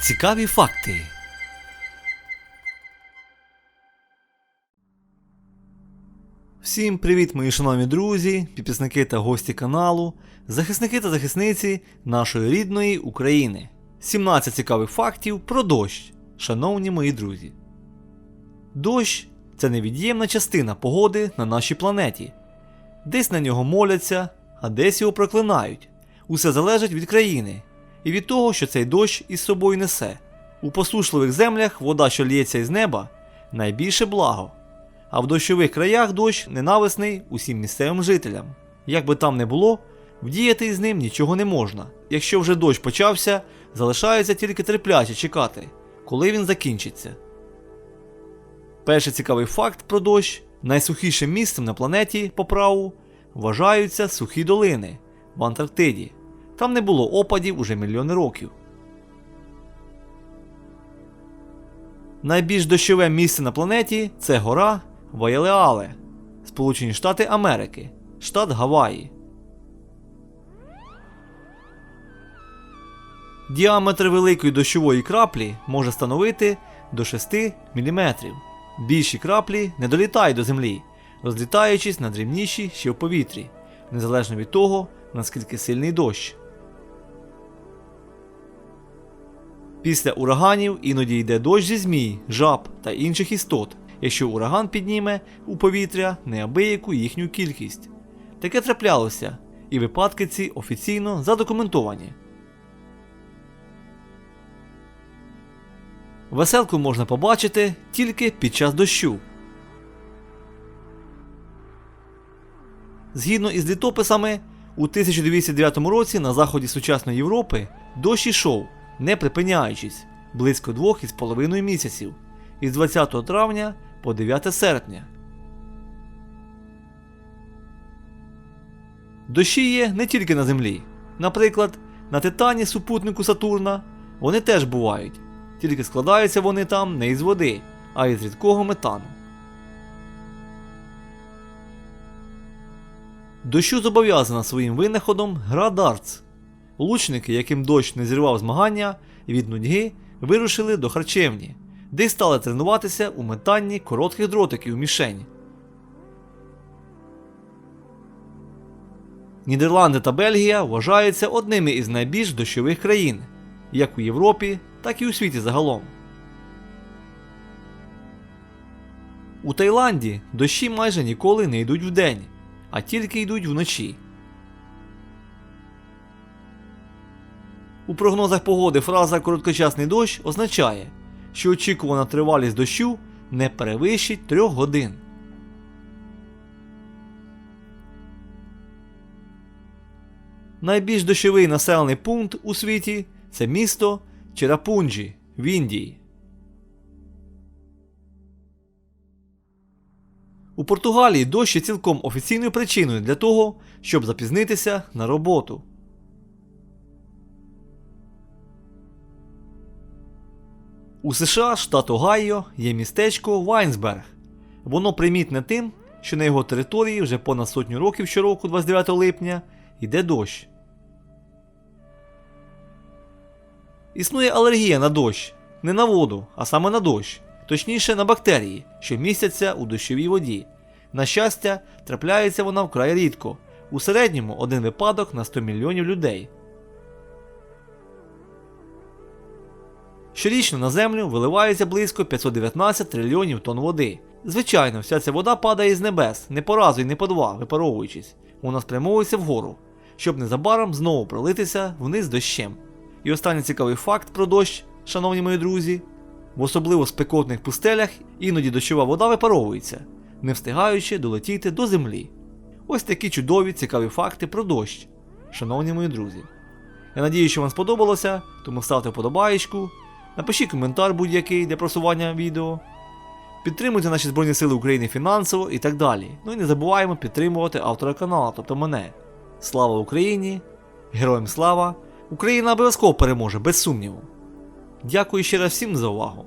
Цікаві факти. Всім привіт, мої шановні друзі, підписники та гості каналу, захисники та захисниці нашої рідної України. 17 цікавих фактів про дощ, шановні мої друзі. Дощ це невід'ємна частина погоди на нашій планеті. Десь на нього моляться, а десь його проклинають. Усе залежить від країни і від того, що цей дощ із собою несе. У посушливих землях вода, що лється із неба, найбільше благо. А в дощових краях дощ ненависний усім місцевим жителям. Як би там не було, вдіяти із ним нічого не можна. Якщо вже дощ почався, залишається тільки терпляче чекати, коли він закінчиться. Перший цікавий факт про дощ: найсухішим місцем на планеті по праву вважаються сухі долини в Антарктиді. Там не було опадів уже мільйони років. Найбільш дощове місце на планеті це гора Ваєлеале, Сполучені Штати Америки, штат Гаваї. Діаметр великої дощової краплі може становити до 6 мм. Більші краплі не долітають до землі, розлітаючись на дрібніші ще в повітрі, незалежно від того, наскільки сильний дощ. Після ураганів іноді йде дощ зі змій, жаб та інших істот, якщо ураган підніме у повітря неабияку їхню кількість. Таке траплялося, і випадки ці офіційно задокументовані. Веселку можна побачити тільки під час дощу. Згідно із літописами, у 1209 році на заході сучасної Європи дощ ішов, не припиняючись, близько двох із половиною місяців із 20 травня по 9 серпня. Дощі є не тільки на Землі. Наприклад, на Титані супутнику Сатурна вони теж бувають, тільки складаються вони там не із води, а із рідкого метану. Дощу зобов'язана своїм винаходом гра дартс. Лучники, яким дощ не зірвав змагання, від нудьги вирушили до харчевні, де стали тренуватися у метанні коротких дротиків мішень. Нідерланди та Бельгія вважаються одними із найбільш дощових країн, як у Європі, так і у світі загалом. У Таїланді дощі майже ніколи не йдуть вдень, а тільки йдуть вночі. У прогнозах погоди фраза короткочасний дощ означає, що очікувана тривалість дощу не перевищить 3 годин. Найбільш дощовий населений пункт у світі це місто Черапунджі в Індії. У Португалії дощ є цілком офіційною причиною для того, щоб запізнитися на роботу. У США, штат Огайо, є містечко Вайнсберг. Воно примітне тим, що на його території вже понад сотню років щороку, 29 липня, йде дощ. Існує алергія на дощ. Не на воду, а саме на дощ, точніше на бактерії, що містяться у дощовій воді. На щастя, трапляється вона вкрай рідко. У середньому один випадок на 100 мільйонів людей. Щорічно на землю виливається близько 519 трильйонів тонн води. Звичайно, вся ця вода падає з небес, не по разу і не по два, випаровуючись. Вона спрямовується вгору, щоб незабаром знову пролитися вниз дощем. І останній цікавий факт про дощ, шановні мої друзі, в особливо спекотних пустелях іноді дощова вода випаровується, не встигаючи долетіти до землі. Ось такі чудові цікаві факти про дощ, шановні мої друзі. Я надію, що вам сподобалося, тому ставте вподобаєчку, напишіть коментар будь-який для просування відео. Підтримуйте наші Збройні Сили України фінансово і так далі. Ну і не забуваємо підтримувати автора каналу, тобто мене. Слава Україні! Героям слава! Україна обов'язково переможе, без сумніву. Дякую ще раз всім за увагу.